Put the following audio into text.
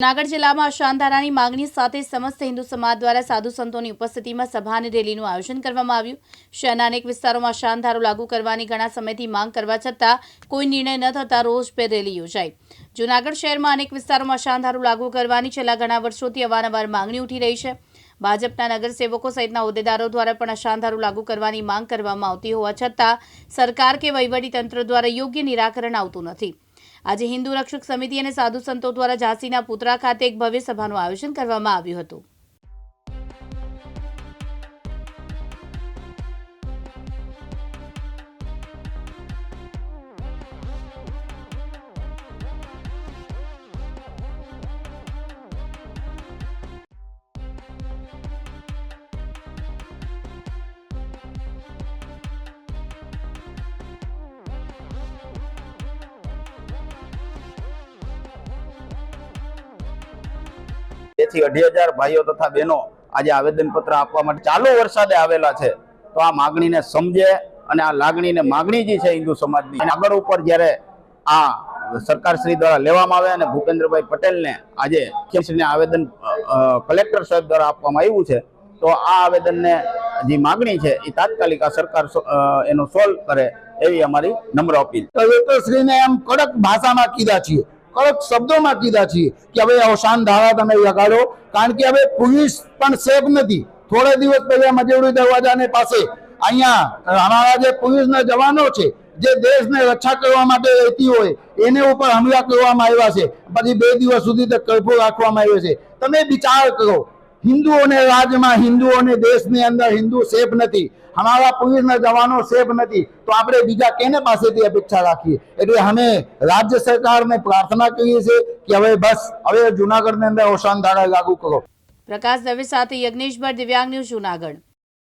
જૂનાગઢ જિલ્લામાં શાનધારાની માંગણી સાથે સમસ્ત હિન્દુ સમાજ દ્વારા સાધુ સંતોની ઉપસ્થિતિમાં સભા અને રેલીનું આયોજન કરવામાં આવ્યું. શહેરના અનેક વિસ્તારોમાં શાનધારો લાગુ કરવાની ઘણા સમયથી માંગ કરવા છતાં કોઈ નિર્ણય ન થતાં રોજ પે રેલી યોજાઈ. જૂનાગઢ શહેરમાં અનેક વિસ્તારોમાં શાનધારો લાગુ કરવાની છેલ્લા ઘણા વર્ષોથી અવારનવાર માંગણી ઉઠી રહી છે. ભાજપના નગરસેવકો સહિતના હોદ્દેદારો દ્વારા પણ આ લાગુ કરવાની માંગ કરવામાં આવતી હોવા છતાં સરકાર કે વહીવટીતંત્ર દ્વારા યોગ્ય નિરાકરણ આવતું નથી. આજે હિન્દુ રક્ષક સમિતિ અને સાધુ સંતો દ્વારા ઝાંસીના પુતરા ખાતે એક ભવ્ય સભાનું આયોજન કરવામાં આવ્યું હતું. તેથી અઢી હજાર ભાઈઓ તથા બહેનો આજે આવેદનપત્ર આપવા માટે ચાલુ વરસાદે આવેલા છે. તો આ માગણીને સમજે અને આ લાગણીને માગણી જે છે હિન્દુ સમાજની આગળ ઉપર જ્યારે આ સરકાર શ્રી દ્વારા લેવામાં આવે અને ભૂપેન્દ્રભાઈ પટેલને આજે મુખ્યમંત્રીને આવેદન કલેક્ટર સાહેબ દ્વારા આપવામાં આવ્યું છે, તો આ આવેદનને જે માગણી છે એ તાત્કાલિક આ સરકાર એનો સોલ્વ કરે એવી અમારી નમ્ર અપીલ. કલેક્ટરશ્રીને એમ કડક ભાષામાં કીધા છીએ. કડક શબ્દોમાં કીધા છીએ કે હવે અવસાન ધારા તમે લગાડો કારણ કે હવે પોલીસ પણ સેફ નથી. થોડે દિવસ પહેલા મજેવડી દરવાજાને પાસે અહીંયા અમારા જે પોલીસના જવાનો છે, જે દેશને રક્ષા કરવા માટે રહેતી હોય, એને ઉપર હમલા કરવામાં આવ્યા છે. પછી બે દિવસ સુધી તો કરફ્યુ રાખવામાં આવ્યો છે. તમે વિચાર કરો હિન્દુઓને રાજ્યમાં, હિન્દુઓને દેશની અંદર હિન્દુ સેફ નથી. અમારા પોલીસના જવાનો સેફ નથી. તો આપણે બીજા કેને પાસેથી અપેક્ષા રાખીએ? એટલે અમે રાજ્ય સરકારને પ્રાર્થના કરીએ છીએ કે હવે બસ, હવે જુનાગઢની અંદર અવસાન ધારા લાગુ કરો. પ્રકાશ દવે સાથે યજ્ઞેશ ભટ્ટ દિવ્યાંગ ન્યૂઝ જૂનાગઢ.